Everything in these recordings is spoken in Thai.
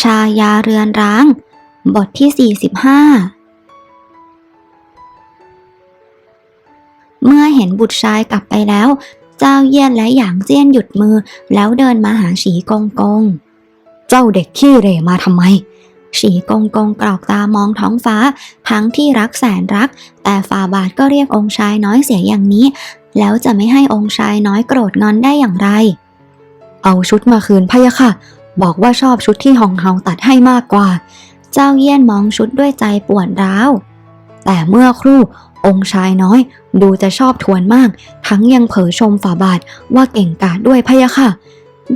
ชายาเรือนร้าง บทที่ 45 เมื่อเห็นบุตรชายกลับไปแล้ว เจ้าเยี่ยนและหยางเจี้ยนหยุดมือ แล้วเดินมาหาฉีกงกง เจ้าเด็กขี้เหร่มาทำไม ฉีกงกงกรอกตามองท้องฟ้า ทั้งที่รักแสนรัก แต่ฝ่าบาทก็เรียกองค์ชายน้อยเสียอย่างนี้ แล้วจะไม่ให้องค์ชายน้อยโกรธงอนได้อย่างไร เอาชุดมาคืนพะยะค่ะ บอกว่าชอบชุดที่ฮองเฮาตัดให้มากกว่า เจ้าเยี่ยนมองชุดด้วยใจปวดร้าว แต่เมื่อครู่องค์ชายน้อย ดูจะชอบทวนมาก ทั้งยังเผยชมฝ่าบาทว่าเก่งกาจด้วยพะยะค่ะ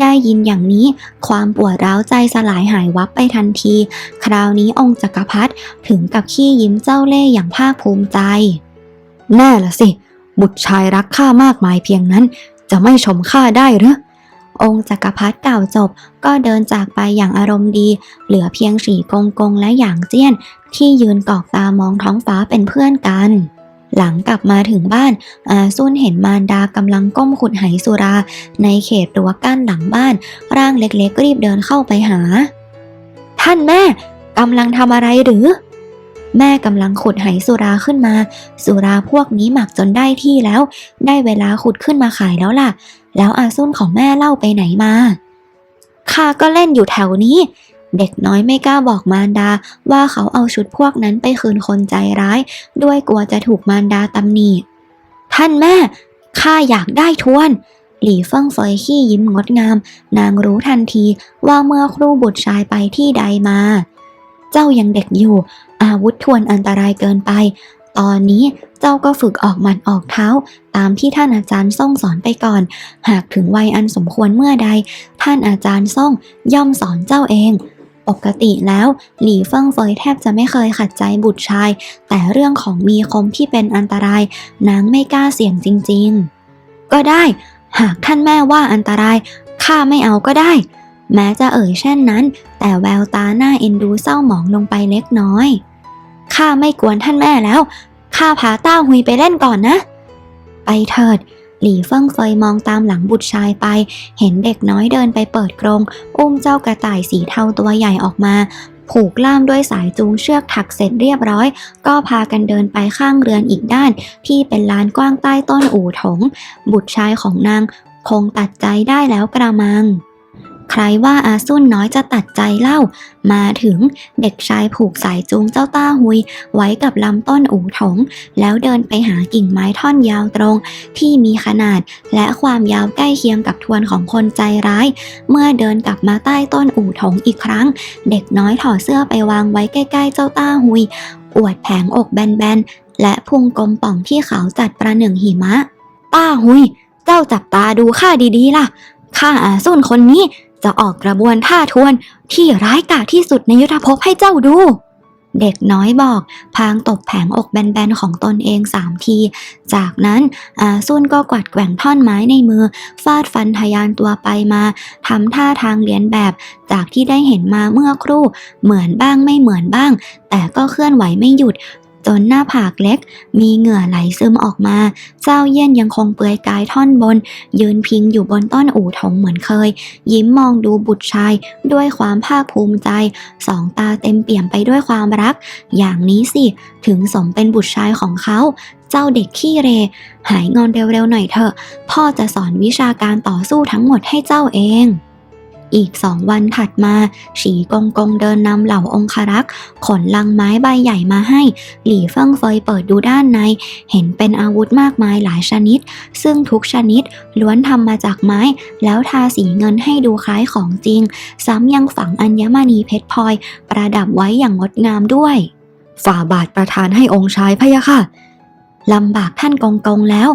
ได้ยินอย่างนี้ความปวดร้าวใจสลายหายวับไปทันที คราวนี้องค์จักรพรรดิถึงกับขี้ยิ้มเจ้าเล่ห์อย่างภาคภูมิใจ แน่ละสิ บุตรชายรักข้ามากมายเพียงนั้น จะไม่ชมข้าได้หรือ องค์จักรพรรดิกล่าจบ ก็เดินจากไปอย่างอารมณ์ดี เหลือเพียงฉีกงกงและหยางเจี้ยน ที่ยืนกอกตามองท้องฟ้าเป็นเพื่อนกัน หลังกลับมาถึงบ้านอาซุนเห็นมารดากำลังก้มขุดไหสุรา ในเขตรั้วกั้นหลังบ้าน ร่างเล็กๆรีบเดินเข้าไปหา ท่านแม่กำลังทำอะไรหรือ แม่กำลังขุดไหสุราขึ้นมา สุราพวกนี้หมักจนได้ที่แล้ว ได้เวลาขุดขึ้นมาขายแล้วล่ะ แล้วอาซุนของแม่เล่าไปไหนมาข้าก็เล่นอยู่แถวนี้ เด็กน้อยไม่กล้าบอกมารดาว่าเขาเอาชุดพวกนั้นไปคืนคนใจร้าย ด้วยกลัวจะถูกมารดาตำหนิท่านแม่ข้าอยากได้ทวน หลี่เฟิ่งเฟยขี้ยิ้มงดงาม นางรู้ทันทีว่าเมื่อครูบุตรชายไปที่ใดมา เจ้ายังเด็กอยู่ อาวุธทวนอันตรายเกินไป ตอนนี้เจ้าก็ฝึกออกหมัดออกเท้า ตามที่ท่านอาจารย์ส่งสอนไปก่อน หากถึงวัยอันสมควรเมื่อใด ท่านอาจารย์ส่งย่อมสอนเจ้าเอง ปกติแล้ว หลี่เฟิ่งเฟยแทบจะไม่เคยขัดใจบุตรชาย แต่เรื่องของมีคมที่เป็นอันตราย นางไม่กล้าเสี่ยงจริง ๆ ก็ได้ หากท่านแม่ว่าอันตรายข้าไม่เอาก็ได้ แม้จะเอ่ยเช่นนั้น แต่แววตาหน้าเอ็นดูเศร้าหมองลงไปเล็กน้อยข้าไม่กวนท่านแม่แล้วข้าพาต้าหุยไปเล่นก่อนนะ ไปเถิด หลี่เฟิ่งเฟยมองตามหลังบุตรชายไป เห็นเด็กน้อยเดินไปเปิดกรง อุ้มเจ้ากระต่ายสีเทาตัวใหญ่ออกมา ผูกล่ามด้วยสายจูงเชือกถักเสร็จเรียบร้อย ก็พากันเดินไปข้างเรือนอีกด้าน ที่เป็นลานกว้างใต้ต้นอู่ถง บุตรชายของนาง คงตัดใจได้แล้วกระมัง ใครว่าอาซุนน้อยจะตัดใจเล่า มาถึงเด็กชายผูกสายจูงเจ้าต้าหุย ไว้กับลำต้นอู่ถง แล้วเดินไปหากิ่งไม้ท่อนยาวตรง ที่มีขนาดและความยาวใกล้เคียงกับทวนของคนใจร้าย เมื่อเดินกลับมาใต้ต้นอู่ถงอีกครั้ง เด็กน้อยถอดเสื้อไปวางไว้ใกล้ ๆ เจ้าต้าหุย อวดแผงอกแบนๆและพุงกลมป่องที่ขาวจัดประหนึ่งหิมะ ต้าหุย เจ้าจับตาดูข้าดีๆล่ะข้าอาซุนคนนี้ จะออกกระบวนท่าทวนที่ร้ายกาจที่สุดในยุทธภพให้เจ้าดู เด็กน้อยบอก พางตบแผงอกแบนๆของตนเองสามที จากนั้นอาซุนก็กวัดแกว่งท่อนไม้ในมือ ฟาดฟันทะยานตัวไปมาทำท่าทางเลียนแบบ จากที่ได้เห็นมาเมื่อครู่ เหมือนบ้างไม่เหมือนบ้าง แต่ก็เคลื่อนไหวไม่หยุด จนหน้าผากเล็ก มีเหงื่อไหลซึมออกมาเจ้าเยี่ยนยังคงเปลือยกายท่อนบน ยืนพิงอยู่บนต้นอู่ถงเหมือนเคย ยิ้มมองดูบุตรชาย ด้วยความภาคภูมิใจ สองตาเต็มเปี่ยมไปด้วยความรัก อย่างนี้สิ ถึงสมเป็นบุตรชายของเขา เจ้าเด็กขี้เร หายงอนเร็วๆหน่อยเถอะ พ่อจะสอนวิชาการต่อสู้ทั้งหมดให้เจ้าเอง อีกสองวันถัดมาฉีกงกงเดินนำเหล่าองคารักษ์ขนลังไม้ใบใหญ่มาให้ หลี่เฟิงเฟยเปิดดูด้านใน เห็นเป็นอาวุธมากมายหลายชนิด ซึ่งทุกชนิดล้วนทำมาจากไม้ แล้วทาสีเงินให้ดูคล้ายของจริง ซ้ำยังฝังอัญมณีเพชรพลอย ประดับไว้อย่างงดงามด้วย ฝ่าบาทประทานให้องค์ชายพะยะค่ะลำบากท่านกงกงแล้ว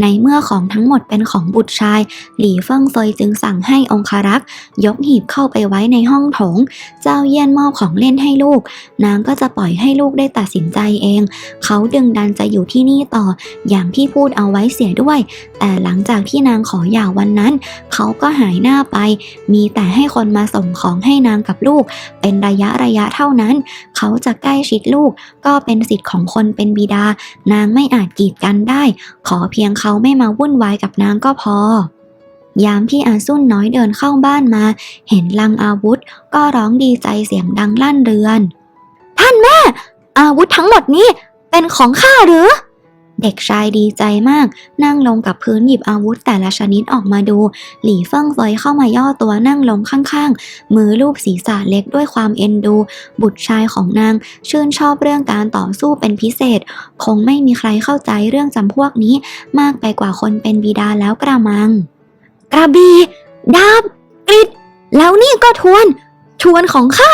ในเมื่อของทั้งหมดเป็นของบุตรชาย หลี่เฟิ่งเฟยจึงสั่งให้องคารักษ์ยกหีบเข้าไปไว้ในห้องโถง เจ้าเยี่ยนมอบของเล่นให้ลูก นางก็จะปล่อยให้ลูกได้ตัดสินใจเอง เขาดึงดันจะอยู่ที่นี่ต่อ อย่างที่พูดเอาไว้เสียด้วย แต่หลังจากที่นางขอหย่าวันนั้น เขาก็หายหน้าไป มีแต่ให้คนมาส่งของให้นางกับลูก เป็นระยะระยะเท่านั้น เขาจะใกล้ชิดลูกก็เป็นสิทธิ์ของคนเป็นบิดา นางไม่อาจกีดกันได้ ขอเพียงเขาขาไม่มาวุ่นวายกับนางก็พอ ยามพี่อาซุ่นน้อยเดินเข้าบ้านมา เห็นลังอาวุธ ก็ร้องดีใจเสียงดังลั่นเรือน ท่านแม่ อาวุธทั้งหมดนี้เป็นของข้าหรือ เด็กชายดีใจมาก นั่งลงกับพื้นหยิบอาวุธแต่ละชนิดออกมาดู หลี่เฟิ่งเฟยเข้ามาย่อตัวนั่งลงข้างๆ มือลูบศีรษะเล็กด้วยความเอ็นดู บุตรชายของนาง ชื่นชอบเรื่องการต่อสู้เป็นพิเศษ คงไม่มีใครเข้าใจเรื่องจำพวกนี้ มากไปกว่าคนเป็นบิดาแล้วกระมัง กระบีดาบกริดแล้วนี่ก็ทวน ทวนของข้า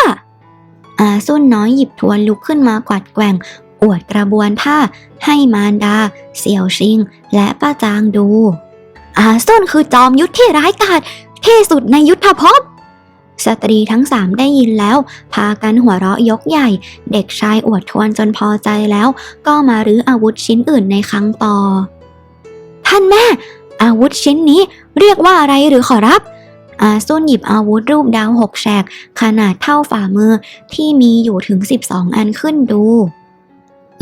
อาซุ่นน้อยหยิบทวนลุกขึ้นมากวัดแกว่ง อวดกระบวนท่าให้มารดา เสี่ยวชิง และป้าจางดู อาซุ่นคือจอมยุทธที่ร้ายกาจที่สุดในยุทธภพ สตรีทั้งสามได้ยินแล้ว พากันหัวเราะยกใหญ่ เด็กชายอวดทวนจนพอใจแล้ว ก็มารื้ออาวุธชิ้นอื่นในครั้งต่อ ท่านแม่ อาวุธชิ้นนี้เรียกว่าอะไรหรือขอรับอาซุนหยิบอาวุธรูปดาวหกแฉกขนาดเท่าฝ่ามือที่มีอยู่ถึง 12 อันขึ้นดู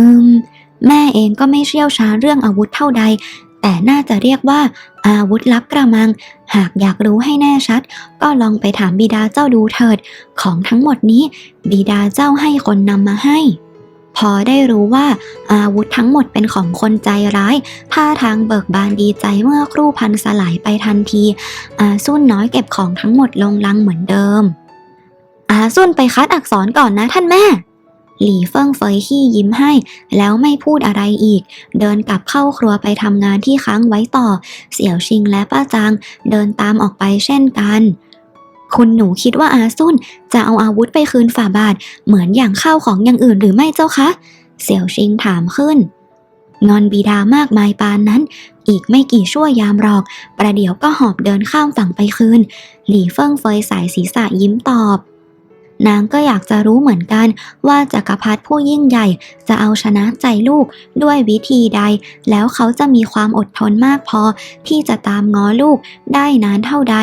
อืม แม่เองก็ไม่เชี่ยวชาญเรื่องอาวุธเท่าใด แต่น่าจะเรียกว่า อาวุธลับกระมัง หากอยากรู้ให้แน่ชัด ก็ลองไปถามบิดาเจ้าดูเถิด ของทั้งหมดนี้ บิดาเจ้าให้คนนำมาให้ พอได้รู้ว่า อาวุธทั้งหมดเป็นของคนใจร้ายท่าทางเบิกบานดีใจเมื่อครู่พันสลายไปทันทีอาซุ่นน้อยเก็บของทั้งหมดลงลังเหมือนเดิมอาซุ่นไปคัดอักษรก่อนนะท่านแม่ หลี่เฟิ่งเฟยขี้ยิ้มให้ แล้วไม่พูดอะไรอีก เดินกลับเข้าครัวไปทำงานที่ค้างไว้ต่อ เสี่ยวชิงและป้าจางเดินตามออกไปเช่นกันคุณหนูคิดว่าอาซุ่นจะเอาอาวุธไปคืนฝ่าบาท เหมือนอย่างข้าวของอย่างอื่นหรือไม่เจ้าคะ เสี่ยวชิงถามขึ้น งอนบิดามากมายปานนั้น อีกไม่กี่ชั่วยามหรอก ประเดี๋ยวก็หอบเดินข้ามฝั่งไปคืน หลี่เฟิ่งเฟยสายศีรษะยิ้มตอบ นางก็อยากจะรู้เหมือนกัน ว่าจักรพรรดิผู้ยิ่งใหญ่จะเอาชนะใจลูกด้วยวิธีใด แล้วเขาจะมีความอดทนมากพอที่จะตามง้อลูกได้นานเท่าใด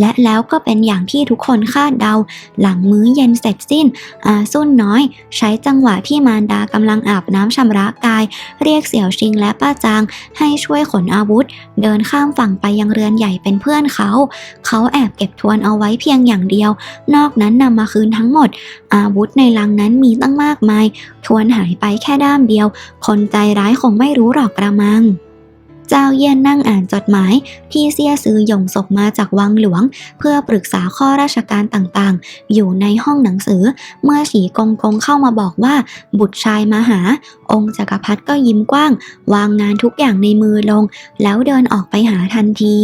และแล้วก็เป็นอย่างที่ทุกคนคาดเดา หลังมื้อเย็นเสร็จสิ้น อาซุ่นน้อย ใช้จังหวะที่มารดากำลังอาบน้ำชำระกาย เรียกเสี่ยวชิงและป้าจาง ให้ช่วยขนอาวุธ เดินข้ามฝั่งไปยังเรือนใหญ่เป็นเพื่อนเขา เขาแอบเก็บทวนเอาไว้เพียงอย่างเดียว นอกนั้นนำมาคืนทั้งหมด อาวุธในลังนั้นมีตั้งมากมาย ทวนหายไปแค่ด้ามเดียว คนใจร้ายคงไม่รู้หรอกกระมัง เจ้าเยี่ยนนั่งอ่านจดหมาย ที่เสียซื้อหยงศกมาจากวังหลวง เพื่อปรึกษาข้อราชการต่างๆ อยู่ในห้องหนังสือ เมื่อฉีกงกงเข้ามาบอกว่า บุตรชายมาหา องค์จักรพรรดิก็ยิ้มกว้าง วางงานทุกอย่างในมือลง แล้วเดินออกไปหาทันที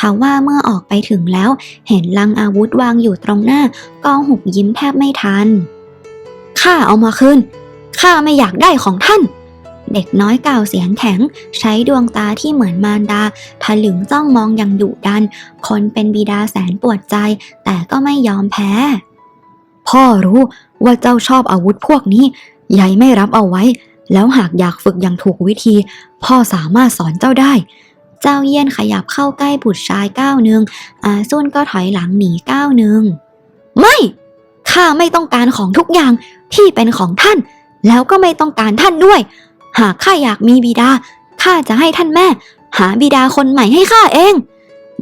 ทว่าเมื่อออกไปถึงแล้ว เห็นลังอาวุธวางอยู่ตรงหน้า ก็หุบยิ้มแทบไม่ทันข้าเอามาคืนข้าไม่อยากได้ของท่าน เด็กน้อยเก่าเสียงแข็ง ใช้ดวงตาที่เหมือนมารดาถลึงจ้องมองอย่างดุดัน คนเป็นบิดาแสนปวดใจ แต่ก็ไม่ยอมแพ้ พ่อรู้ว่าเจ้าชอบอาวุธพวกนี้ยายไม่รับเอาไว้ แล้วหากอยากฝึกอย่างถูกวิธี พ่อสามารถสอนเจ้าได้ เจ้าเยี่ยนขยับเข้าใกล้บุตรชายก้าวหนึ่งอาซุนก็ถอยหลังหนีก้าวหนึ่งไม่ข้าไม่ต้องการของทุกอย่างที่เป็นของท่าน แล้วก็ไม่ต้องการท่านด้วย หากข้าอยากมีบิดา ข้าจะให้ท่านแม่ หาบิดาคนใหม่ให้ข้าเอง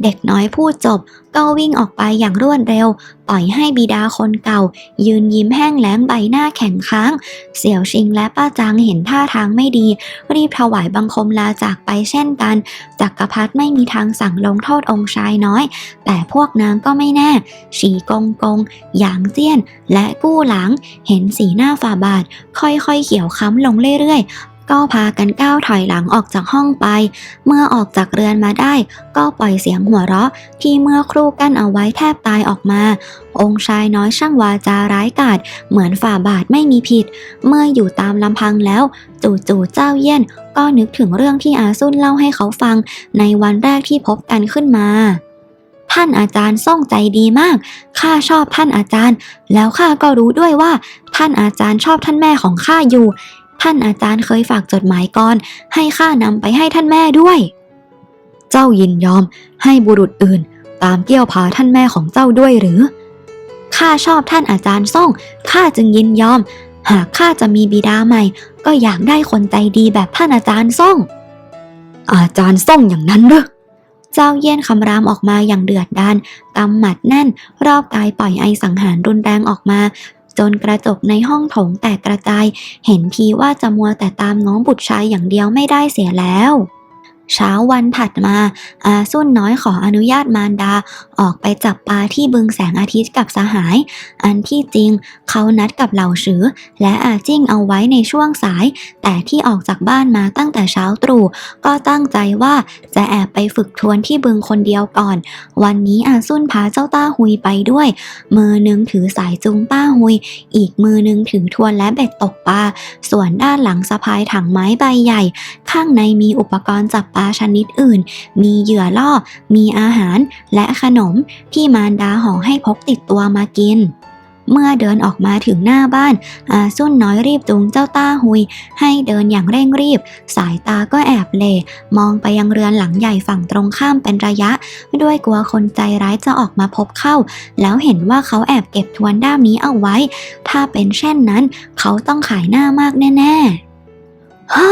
เด็กน้อยพูดจบก็วิ่งออกไปอย่างรวดเร็ว ปล่อยให้บิดาคนเก่า ยืนยิ้มแห้งแล้งใบหน้าแข็งค้าง เสี่ยวชิงและป้าจางเห็นท่าทางไม่ดี รีบถวายบังคมลาจากไปเช่นกันจักรพรรดิไม่มีทางสั่งลงโทษองค์ชายน้อย แต่พวกนางก็ไม่แน่ ฉีกงกงหยางเจี้ยน และกู้หลัง เห็นสีหน้าฝ่าบาท ค่อยๆเขียวค้ำลงเรื่อยๆ ก็พากันก้าวถอยหลังออกจากห้องไป เมื่อออกจากเรือนมาได้ ก็ปล่อยเสียงหัวเราะ ที่เมื่อครู่กั้นเอาไว้แทบตายออกมา องค์ชายน้อยช่างวาจาร้ายกาจเหมือนฝ่าบาทไม่มีผิด เมื่ออยู่ตามลำพังแล้ว จู่ๆเจ้าเยี่ยน ก็นึกถึงเรื่องที่อาซุนเล่าให้เขาฟัง ในวันแรกที่พบกันขึ้นมาท่านอาจารย์ส่งใจดีมาก ข้าชอบท่านอาจารย์ แล้วข้าก็รู้ด้วยว่า ท่านอาจารย์ชอบท่านแม่ของข้าอยู่ ท่านอาจารย์เคยฝากจดหมายก่อน ให้ข้านำไปให้ท่านแม่ด้วย เจ้ายินยอมให้บุรุษอื่น ตามเกี่ยวพาท่านแม่ของเจ้าด้วยหรือ ข้าชอบท่านอาจารย์ส่อง ข้าจึงยินยอม หากข้าจะมีบิดาใหม่ ก็อยากได้คนใจดีแบบท่านอาจารย์ส่อง อาจารย์ส่องอย่างนั้นหรือเจ้าเยี่ยนคำรามออกมาอย่างเดือดดานกำหมัดแน่น รอบกายปล่อยไอสังหารรุนแรงออกมา จนกระจกในห้องโถงแตกกระจาย เห็นทีว่าจะมัวแต่ตามน้องบุตรชายอย่างเดียวไม่ได้เสียแล้ว เช้าวันถัดมา อาสุ่นน้อยขออนุญาตมารดาออกไปจับปลาที่บึงแสงอาทิตย์กับสหาย อันที่จริงเขานัดกับเหล่าฉือ และอาจิ้งเอาไว้ในช่วงสาย แต่ที่ออกจากบ้านมาตั้งแต่เช้าตรู่ก็ตั้งใจว่าจะแอบไปฝึกทวนที่บึงคนเดียวก่อน วันนี้อาซุนพาเจ้าต้าหุยไปด้วย มือหนึงถือสายจูงต้าหุย อีกมือหนึงถือทวนและเบ็ดตกปลาส่วนด้านหลังสะพายถังไม้ใบใหญ่ ข้างในมีอุปกรณ์จับปลาชนิดอื่น มีเหยื่อล่อ มีอาหารและขนมที่มารดาห่อให้พกติดตัวมากิน เมื่อเดินออกมาถึงหน้าบ้าน อาซุ่นน้อยรีบจูงเจ้าต้าหุย ให้เดินอย่างเร่งรีบ สายตาก็แอบเล มองไปยังเรือนหลังใหญ่ฝั่งตรงข้ามเป็นระยะ ด้วยกลัวคนใจร้ายจะออกมาพบเข้า แล้วเห็นว่าเขาแอบเก็บทวนด้ามนี้เอาไว้ ถ้าเป็นเช่นนั้น เขาต้องขายหน้ามากแน่ๆฮ่า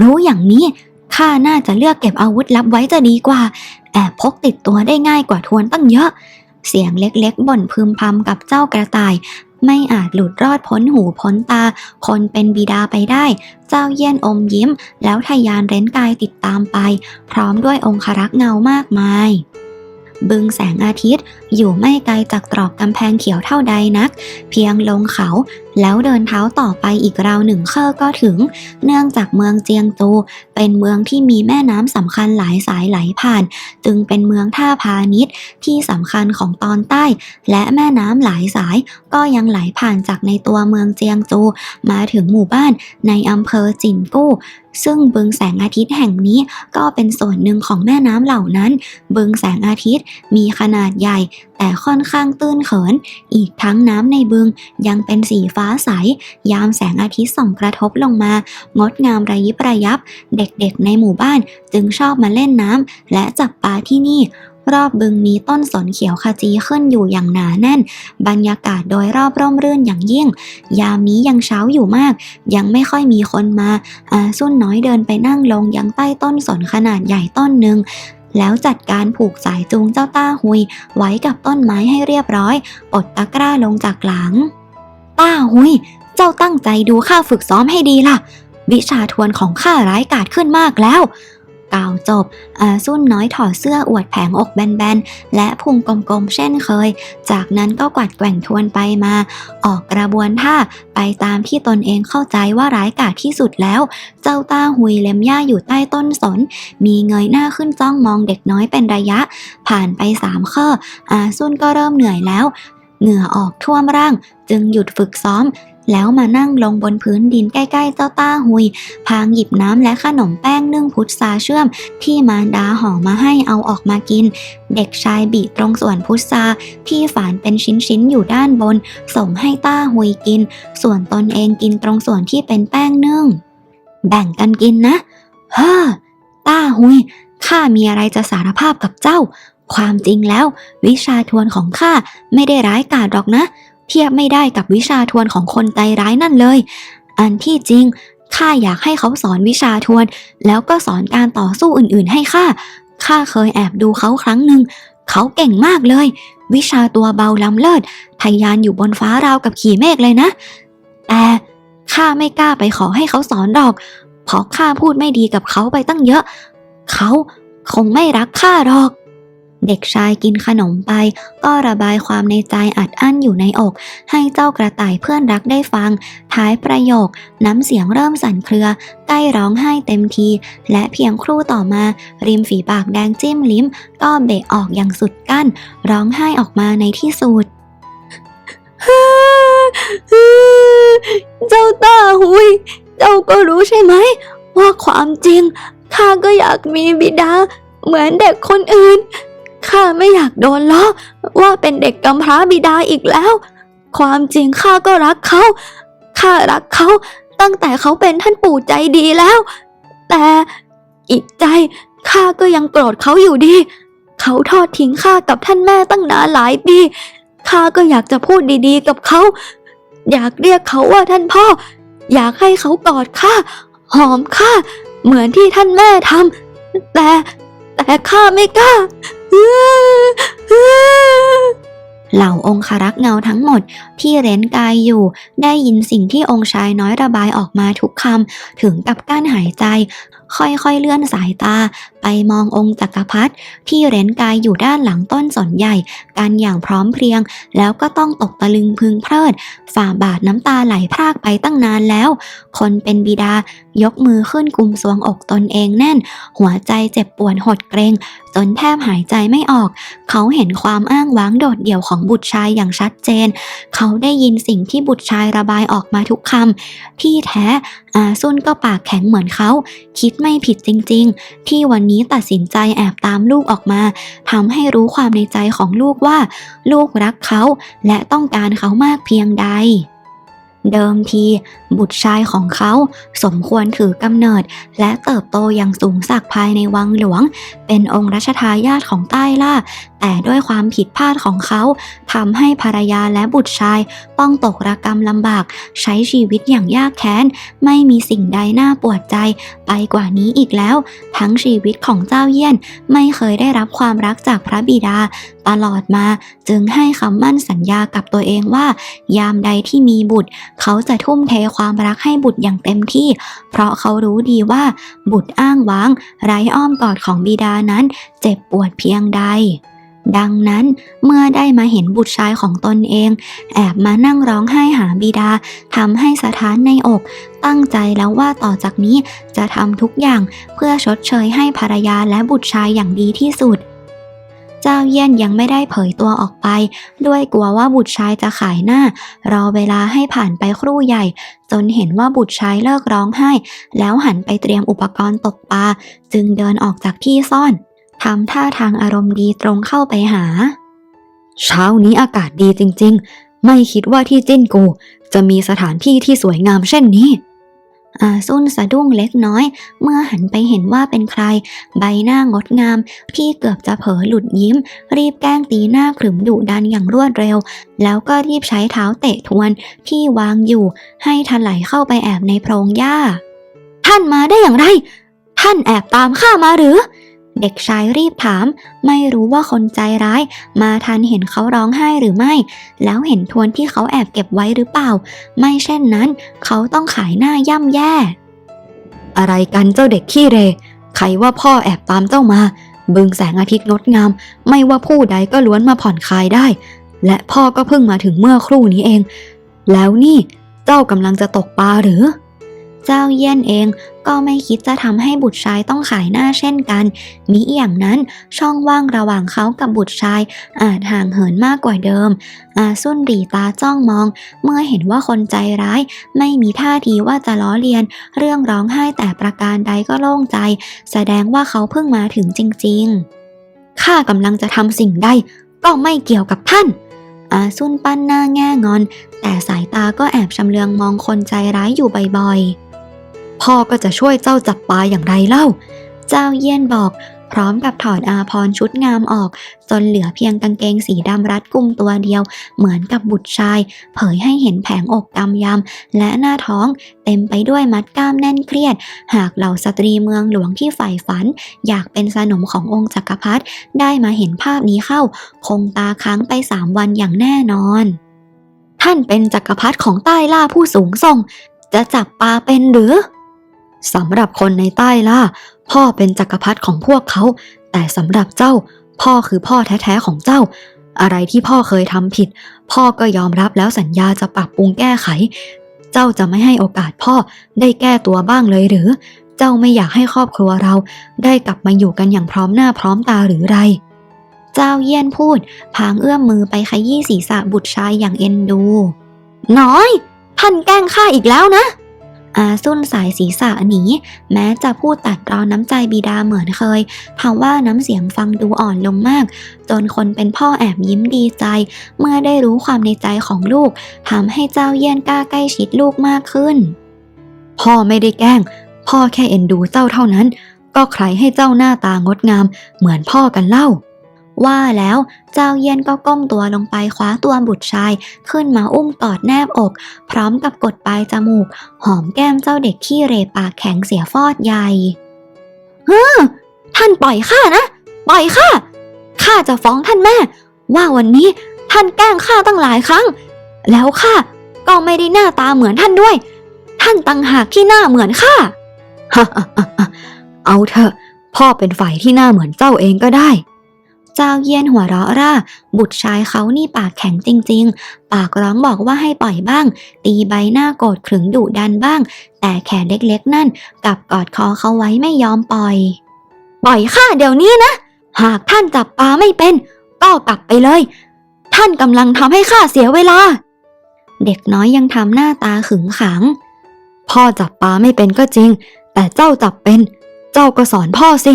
รู้อย่างนี้ข้าน่าจะเลือกเก็บอาวุธลับไว้จะดีกว่า แอบพกติดตัวได้ง่ายกว่าทวนตั้งเยอะ เสียงเล็กๆบ่นพึมพำกับเจ้ากระต่าย ไม่อาจหลุดรอดพ้นหูพ้นตา คนเป็นบิดาไปได้ เจ้าเยี่ยนอมยิ้ม แล้วทยานเร้นกายติดตามไป พร้อมด้วยองครักษ์เงามากมายบึงแสงอาทิตย์อยู่ไม่ไกลจากตรอกกำแพงเขียวเท่าใดนัก เพียงลงเขา แล้วเดินเท้าต่อไปอีกราวหนึ่งเข้าก็ถึง เนื่องจากเมืองเจียงตู เป็นเมืองที่มีแม่น้ำสำคัญหลายสายไหลผ่าน จึงเป็นเมืองท่าพาณิชย์ที่สำคัญของตอนใต้ และแม่น้ำหลายสายก็ยังไหลผ่านจากในตัวเมืองเจียงจู มาถึงหมู่บ้านในอำเภอจินกู้ซึ่งบึงแสงอาทิตย์แห่งนี้ก็เป็นส่วนหนึ่งของแม่น้ำเหล่านั้น บึงแสงอาทิตย์มีขนาดใหญ่ แต่ค่อนข้างตื้นเขิน อีกทั้งน้ำในบึงยังเป็นสีฟ้าใส ยามแสงอาทิตย์ส่องกระทบลงมา งดงามระยิบระยับ เด็กๆในหมู่บ้านจึงชอบมาเล่นน้ำและจับปลาที่นี่รอบบึงมีต้นสนเขียวขจีขึ้นอยู่อย่างหนาแน่น บรรยากาศโดยรอบร่มรื่นอย่างยิ่ง ยามนี้ยังเช้าอยู่มาก ยังไม่ค่อยมีคนมาอาซุ่นน้อยเดินไปนั่งลงยังใต้ต้นสนขนาดใหญ่ต้นหนึ่ง แล้วจัดการผูกสายจูงเจ้าต้าหุย ไว้กับต้นไม้ให้เรียบร้อยปลดตะกร้าลงจากหลัง ต้าหุย เจ้าตั้งใจดูข้าฝึกซ้อมให้ดีล่ะ วิชาทวนของข้าร้ายกาจขึ้นมากแล้ว กล่าวจบอาซุ่นน้อยถอดเสื้ออวดแผงอกแบนๆ และพุงกลมๆ เช่นเคย จากนั้นก็กวัดแกว่งทวนไปมา ออกกระบวนท่าไปตามที่ตนเองเข้าใจว่าร้ายกาจที่สุดแล้ว เจ้าตาหุยเล็มหญ้าอยู่ใต้ต้นสน มีเงยหน้าขึ้นจ้องมองเด็กน้อยเป็นระยะ ผ่านไปสามข้ออาซุ่นก็เริ่มเหนื่อยแล้ว เหงื่อออกท่วมร่าง จึงหยุดฝึกซ้อม แล้วมานั่งลงบนพื้นดินใกล้ๆเจ้าต้าหุย พางหยิบน้ำและขนมแป้งนึ่งพุทราเชื่อม ที่มารดาห่อมาให้เอาออกมากิน เด็กชายบีตรงส่วนพุทราที่ฝานเป็นชิ้นๆอยู่ด้านบน ส่งให้ต้าหุยกิน ส่วนตนเองกินตรงส่วนที่เป็นแป้งนึ่ง แบ่งกันกินนะ เฮ้อต้าหุยข้ามีอะไรจะสารภาพกับเจ้า ความจริงแล้ว วิชาทวนของข้าไม่ได้ร้ายกาจหรอกนะ เทียบไม่ได้กับวิชาทวนของคนใจร้ายนั่นเลย อันที่จริงข้าอยากให้เขาสอนวิชาทวน แล้วก็สอนการต่อสู้อื่นๆ ให้ข้าข้าเคยแอบดูเขาครั้งหนึ่ง เขาเก่งมากเลย วิชาตัวเบาล้ำเลิศทยานอยู่บนฟ้าราวกับขี่เมฆเลยนะ แต่ข้าไม่กล้าไปขอให้เขาสอนดอกเพราะข้าพูดไม่ดีกับเขาไปตั้งเยอะ เขาคงไม่รักข้าหรอก เด็กชายกินขนมไป ก็ระบายความในใจอัดอั้นอยู่ในอก ให้เจ้ากระต่ายเพื่อนรักได้ฟัง ท้ายประโยค น้ำเสียงเริ่มสั่นเครือ ใกล้ร้องไห้เต็มที และเพียงครู่ต่อมา ริมฝีปากแดงจิ้มลิ้ม ก็เบะออกอย่างสุดกั้น ร้องไห้ออกมาในที่สุดเจ้าตาหุย เจ้าก็รู้ใช่ไหม ว่าความจริงข้าก็อยากมีบิดา เหมือนเด็กคนอื่น ข้าไม่อยากโดนล้อว่าเป็นเด็กกำพร้าบิดาอีกแล้ว ความจริงข้าก็รักเขาข้ารักเขาตั้งแต่เขาเป็นท่านปู่ใจดีแล้ว แต่อีกใจข้าก็ยังโกรธเขาอยู่ดี เขาทอดทิ้งข้ากับท่านแม่ตั้งนานหลายปีข้าก็อยากจะพูดดีๆ กับเขา อยากเรียกเขาว่าท่านพ่อ อยากให้เขากอดข้าหอมข้าเหมือนที่ท่านแม่ทำแต่แต่ข้าไม่กล้า เหล่าองครักษ์เงาทั้งหมดที่เร้นกายอยู่ ได้ยินสิ่งที่องค์ชายน้อยระบายออกมาทุกคำถึงกับกั้นหายใจ ค่อยๆเลื่อนสายตา ไปมององค์จักรพรรดิที่เร้นกายอยู่ด้านหลังต้นสนใหญ่ กันอย่างพร้อมเพรียง แล้วก็ต้องตกตะลึงพึงเพลิด ฝ่าบาทน้ำตาไหลพรากไปตั้งนานแล้ว คนเป็นบิดา ยกมือขึ้นกุมสวงอกตนเองแน่น หัวใจเจ็บปวดหดเกรง จนแทบหายใจไม่ออก เขาเห็นความอ้างว้างโดดเดี่ยวของบุตรชายอย่างชัดเจน เขาได้ยินสิ่งที่บุตรชายระบายออกมาทุกคำที่แท้อาซุนก็ปากแข็งเหมือนเขา คิดไม่ผิดจริง ๆ ที่วันนี้ตัดสินใจแอบตามลูกออกมาทำให้รู้ความในใจของลูกว่า ลูกรักเขาและต้องการเขามากเพียงใด เดิมทีบุตรชายของเขาสมควรถือกำเนิด และเติบโตอย่างสูงสักภายในวังหลวง เป็นองค์รัชทายาทของใต้ล่าแต่ด้วยความผิดพลาดของเขาทำให้ภรรยาและบุตรชายต้องตกระกรรมลำบาก ใช้ชีวิตอย่างยากแค้น ไม่มีสิ่งใดน่าปวดใจ ไปกว่านี้อีกแล้ว ทั้งชีวิตของเจ้าเยี่ยน ไม่เคยได้รับความรักจากพระบิดา ตลอดมาจึงให้คำมั่นสัญญากับตัวเองว่า ยามใดที่มีบุตร เขาจะทุ่มเทความรักให้บุตรอย่างเต็มที่ เพราะเขารู้ดีว่า บุตรอ้างว้าง ไร้อ้อมกอดของบิดานั้น เจ็บปวดเพียงใด ดังนั้นเมื่อได้มาเห็นบุตรชายของตนเอง แอบมานั่งร้องไห้หาบิดาทำให้สถานในอก ตั้งใจแล้วว่าต่อจากนี้จะทำทุกอย่างเพื่อชดเชยให้ภรรยาและบุตรชายอย่างดีที่สุดเจ้าเยี่ยนยังไม่ได้เผยตัวออกไป ด้วยกลัวว่าบุตรชายจะขายหน้า รอเวลาให้ผ่านไปครู่ใหญ่ จนเห็นว่าบุตรชายเลิกร้องไห้ แล้วหันไปเตรียมอุปกรณ์ตกปลาจึงเดินออกจากที่ซ่อน ทำท่าทางอารมณ์ดีตรงเข้าไปหา เช้านี้อากาศดีจริง ๆ ไม่คิดว่าที่จิ้นกู จะมีสถานที่ที่สวยงามเช่นนี้อาซุนสะดุ้งเล็กน้อย เมื่อหันไปเห็นว่าเป็นใคร ใบหน้างดงาม ที่เกือบจะเผลอหลุดยิ้ม รีบแกล้งตีหน้าขรึมดุดันอย่างรวดเร็ว แล้วก็รีบใช้เท้าเตะทวนที่วางอยู่ ให้ถลายเข้าไปแอบในโพรงหญ้า ท่านมาได้อย่างไร ท่านแอบตามข้ามาหรือ เด็กชายรีบถาม ไม่รู้ว่าคนใจร้าย มาทันเห็นเขาร้องไห้หรือไม่ แล้วเห็นทวนที่เขาแอบเก็บไว้หรือเปล่า ไม่เช่นนั้น เขาต้องขายหน้าย่ำแย่ อะไรกันเจ้าเด็กขี้เร ใครว่าพ่อแอบตามเจ้ามา บึงแสงอาทิตย์งดงาม ไม่ว่าผู้ใดก็ล้วนมาผ่อนคลายได้ และพ่อก็เพิ่งมาถึงเมื่อครู่นี้เอง แล้วนี่เจ้ากำลังจะตกปลาหรือ เจ้าเยี่ยนเอง ก็ไม่คิดจะทำให้บุตรชายต้องขายหน้าเช่นกัน มิอย่างนั้นช่องว่างระหว่างเขากับบุตรชาย อาจห่างเหินมากกว่าเดิม อาซุนหลีตาจ้องมอง เมื่อเห็นว่าคนใจร้าย ไม่มีท่าทีว่าจะล้อเลียน เรื่องร้องไห้แต่ประการใดก็โล่งใจ แสดงว่าเขาเพิ่งมาถึงจริงๆ ข้ากำลังจะทำสิ่งใดก็ไม่เกี่ยวกับท่านอาซุนปั้นหน้าแง่งอน แต่สายตาก็แอบชำเลืองมองคนใจร้ายอยู่บ่อยๆ พ่อก็จะช่วยเจ้าจับปลาอย่างไรเล่า เจ้าเยี่ยนบอก พร้อมกับถอดอาพรชุดงามออก จนเหลือเพียงกางเกงสีดำรัดกุมตัวเดียว เหมือนกับบุตรชาย เผยให้เห็นแผงอกกำยำและหน้าท้องเต็มไปด้วยมัดกล้ามแน่นเครียด หากเหล่าสตรีเมืองหลวงที่ใฝ่ฝัน อยากเป็นสนมขององค์จักรพรรดิได้มาเห็นภาพนี้เข้า คงตาค้างไปสามวันอย่างแน่นอน ท่านเป็นจักรพรรดิของใต้ล่าผู้สูงส่ง จะจับปลาเป็นหรือ สำหรับคนในใต้ล่า พ่อเป็นจักรพรรดิของพวกเขา แต่สำหรับเจ้า พ่อคือพ่อแท้ๆของเจ้า อะไรที่พ่อเคยทำผิด พ่อก็ยอมรับแล้วสัญญาจะปรับปรุงแก้ไข เจ้าจะไม่ให้โอกาสพ่อได้แก้ตัวบ้างเลยหรือ เจ้าไม่อยากให้ครอบครัวเรา ได้กลับมาอยู่กันอย่างพร้อมหน้าพร้อมตาหรือไรเจ้าเยี่ยนพูด พางเอื้อมมือไปขยี้ศีรษะบุตรชายอย่างเอ็นดู น้อย ท่านแกล้งข้าอีกแล้วนะ อาซุนสายศีรษะหนี แม้จะพูดตัดรอนน้ำใจบิดาเหมือนเคยทว่าน้ำเสียงฟังดูอ่อนลงมาก จนคนเป็นพ่อแอบยิ้มดีใจ เมื่อได้รู้ความในใจของลูกทำให้เจ้าเยี่ยนกล้าใกล้ชิดลูกมากขึ้น พ่อไม่ได้แกล้ง พ่อแค่เอ็นดูเจ้าเท่านั้น ก็ใครให้เจ้าหน้าตางดงาม เหมือนพ่อกันเล่า ว่าแล้วเจ้าเยี่ยนก็ก้มตัวลงไปคว้าตัวบุตรชาย ขึ้นมาอุ้มกอดแนบอก พร้อมกับกดปลายจมูก หอมแก้มเจ้าเด็กขี้เหรปากแข็งเสียฟอดใหญ่เฮ้อท่านปล่อยข้านะ ปล่อยข้าข้าจะฟ้องท่านแม่ ว่าวันนี้ท่านแกล้งข้าตั้งหลายครั้ง แล้วข้าก็ไม่ได้หน้าตาเหมือนท่านด้วย ท่านตังหากที่หน้าเหมือนข้าเอาเถอะพ่อเป็นฝ่ายที่หน้าเหมือนเจ้าเองก็ได้ เจ้าเยียนหัวเราะร่า บุตรชายเขานี่ปากแข็งจริง ๆ ปากร้องบอกว่าให้ปล่อยบ้าง ตีใบหน้าโกรธขรึงดุดันบ้าง แต่แขนเล็กๆ นั่นกลับกอดคอเขาไว้ไม่ยอมปล่อย ปล่อยข้าเดี๋ยวนี้นะ หากท่านจับปลาไม่เป็น ก็กลับไปเลย ท่านกำลังทำให้ข้าเสียเวลา เด็กน้อยยังทำหน้าตาขึงขัง พ่อจับปลาไม่เป็นก็จริง แต่เจ้าจับเป็น เจ้าก็สอนพ่อสิ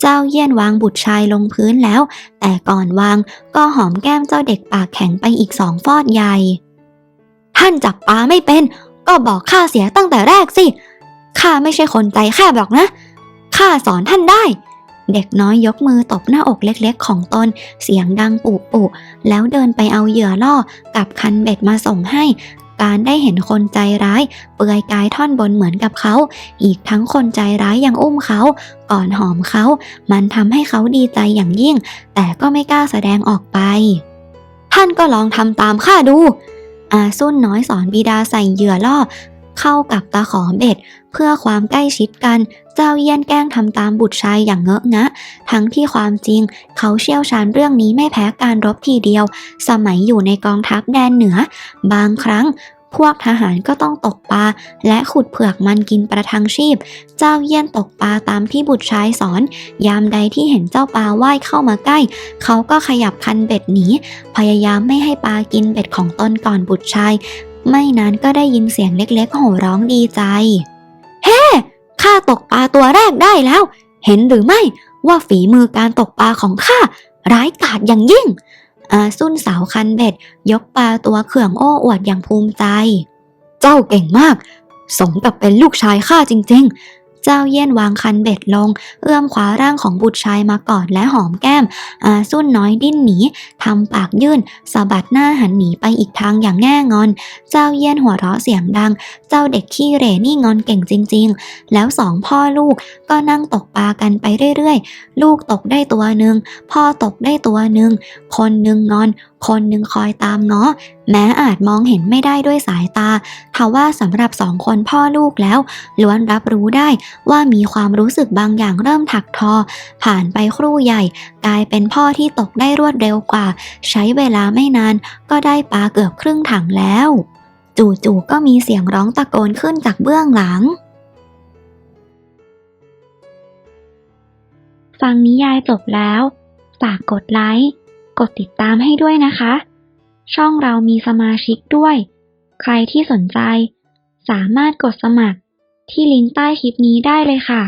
เจ้าเยี่ยนวางบุตรชายลงพื้นแล้ว แต่ก่อนวางก็หอมแก้มเจ้าเด็กปากแข็งไปอีกสองฟอดใหญ่ ท่านจับปลาไม่เป็น ก็บอกข้าเสียตั้งแต่แรกสิข้าไม่ใช่คนใจแคบหรอกนะข้าสอนท่านได้ เด็กน้อยยกมือตบหน้าอกเล็กๆ ของตน เสียงดังปุปุแล้วเดินไปเอาเหยื่อล่อกับคันเบ็ดมาส่งให้ การได้เห็นคนใจร้าย เปลือยกายท่อนบนเหมือนกับเขา อีกทั้งคนใจร้ายยังอุ้มเขา ก่อนหอมเขา มันทำให้เขาดีใจอย่างยิ่ง แต่ก็ไม่กล้าแสดงออกไป ท่านก็ลองทำตามข้าดู อาซุ่นน้อยสอนบิดาใส่เหยื่อล่อ เข้ากับตาขอเบ็ด เพื่อความใกล้ชิดกัน เจ้าเยี่ยนแกล้งทำตามบุตรชายอย่างเงอะงะ ทั้งที่ความจริง เขาเชี่ยวชาญเรื่องนี้ไม่แพ้การรบทีเดียว สมัยอยู่ในกองทัพแดนเหนือ บางครั้งพวกทหารก็ต้องตกปลาและขุดเผือกมันกินประทังชีพ เจ้าเยี่ยนตกปลาตามที่บุตรชายสอน ยามใดที่เห็นเจ้าปลาว่ายเข้ามาใกล้ เขาก็ขยับคันเบ็ดหนี พยายามไม่ให้ปลากินเบ็ดของตนก่อนบุตรชาย ไม่นานก็ได้ยินเสียงเล็กๆโห่ร้องดีใจ เฮ้ข้าตกปลาตัวแรกได้แล้ว เห็นหรือไม่ว่าฝีมือการตกปลาของข้าร้ายกาจอย่างยิ่ง อาซุนสาวคันเบ็ด ยกปลาตัวเขื่องโอ้อวดอย่างภูมิใจ เจ้าเก่งมาก สมกับเป็นลูกชายข้าจริง ๆ เจ้าเยี่ยนวางคันเบ็ดลง เอื้อมขวาร่างของบุตรชายมากอดและหอมแก้ม อาซุ่นน้อยดิ้นหนีทำปากยื่นสะบัดหน้าหันหนีไปอีกทางอย่างแง่งอน เจ้าเยี่ยนหัวเราะเสียงดัง เจ้าเด็กขี้เหร่นี่งอนเก่งจริง ๆ แล้วสองพ่อลูกก็นั่งตกปลากันไปเรื่อยๆ ลูกตกได้ตัวหนึ่งพ่อตกได้ตัวหนึ่งคนหนึ่งงอน คนหนึ่งคอยตามง้อ แม้อาจมองเห็นไม่ได้ด้วยสายตาทว่าสำหรับสองคนพ่อลูกแล้ว ล้วนรับรู้ได้ว่ามีความรู้สึกบางอย่างเริ่มถักทอ ผ่านไปครู่ใหญ่ กลายเป็นพ่อที่ตกได้รวดเร็วกว่า ใช้เวลาไม่นาน ก็ได้ปลาเกือบครึ่งถังแล้ว จู่ๆก็มีเสียงร้องตะโกนขึ้นจากเบื้องหลัง ฟังนิยายจบแล้ว ฝากกดไลค์ กดติดตามให้ด้วยนะคะ ช่องเรามีสมาชิกด้วย ใครที่สนใจ สามารถกดสมัครที่ลิงก์ใต้คลิปนี้ได้เลยค่ะ